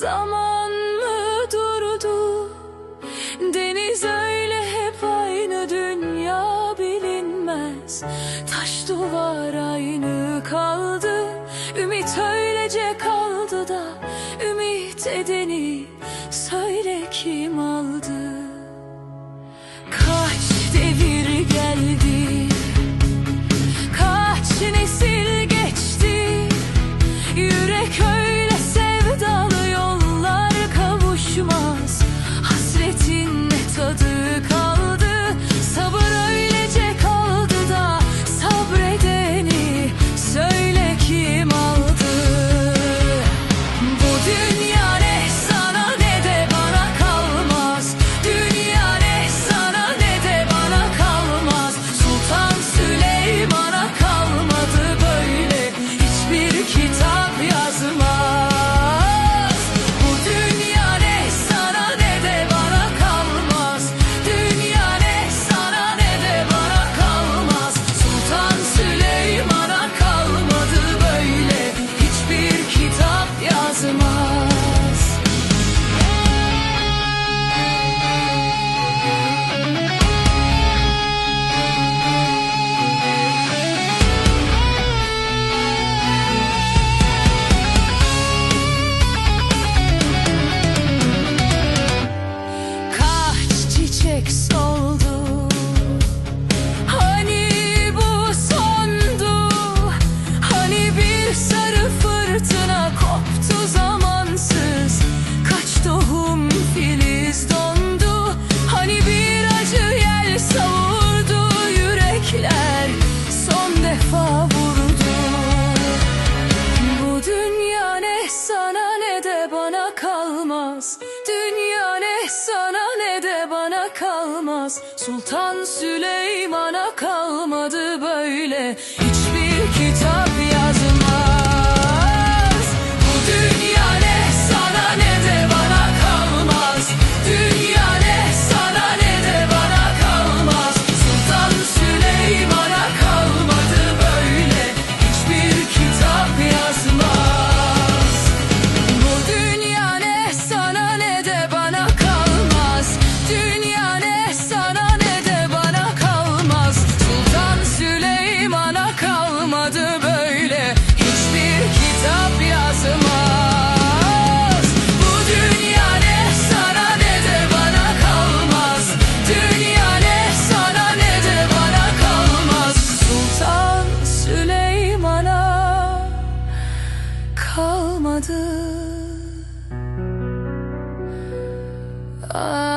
Zaman mı durdu? Deniz öyle hep aynı dünya bilinmez. Taş duvara yarım kaldı. Ümit öylece kaldı da Ümit edeni söyle kim aldı? Kalmaz. Sultan Süleyman'a kalmadı böyle. Hiçbir kitap kalmadı. Ah.